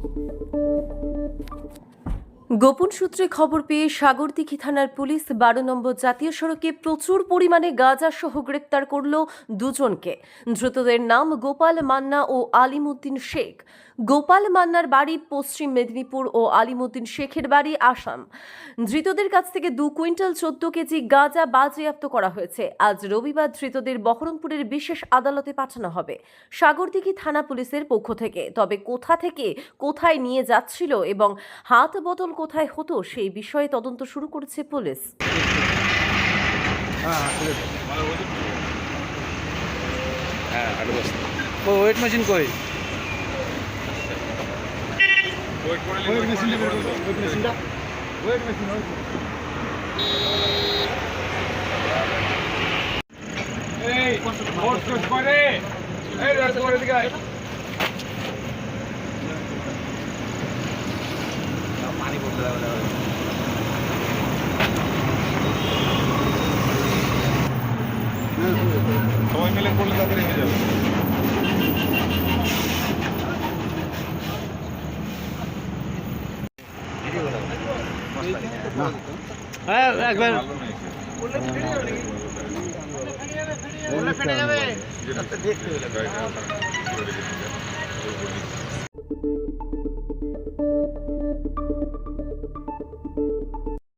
Thank you. গোপন সূত্রে খবর পেয়ে সাগরদিঘি থানার পুলিশ বারো নম্বর জাতীয় সড়কে প্রচুর পরিমাণে গাঁজা সহ গ্রেপ্তার করল দুজনকে। ধৃতদের নাম গোপাল মান্না ও আলিমুদ্দিন শেখ। গোপাল মান্নার বাড়ি পশ্চিম মেদিনীপুর ও আলিমুদ্দিন শেখের বাড়ি আসাম। ধৃতদের কাছ থেকে দু কুইন্টাল চোদ্দ কেজি গাঁজা বাজেয়াপ্ত করা হয়েছে। আজ রবিবার ধৃতদের বহরমপুরের বিশেষ আদালতে পাঠানো হবে। সাগরদিঘি থানা পুলিশের পক্ষ থেকে। তবে কোথা থেকে কোথায় নিয়ে যাচ্ছিল এবং হাত বদল কোথায় হতো সেই বিষয়ে তদন্ত শুরু করেছে পুলিশ। হ্যাঁ আট বস্তা ও ওয়েট মেশিন কই? ওয়েট মেশিনটা ওয়েট মেশিনটা ওয়েট মেশিন এই ফোর্স ফোর্স করে। এই রাস্তা করে দিকে সবাই মিলে করলে তাড়াতাড়ি হয়ে যাবে হ্যাঁ একবার ফেটে যাবে দেখতে গাড়িটা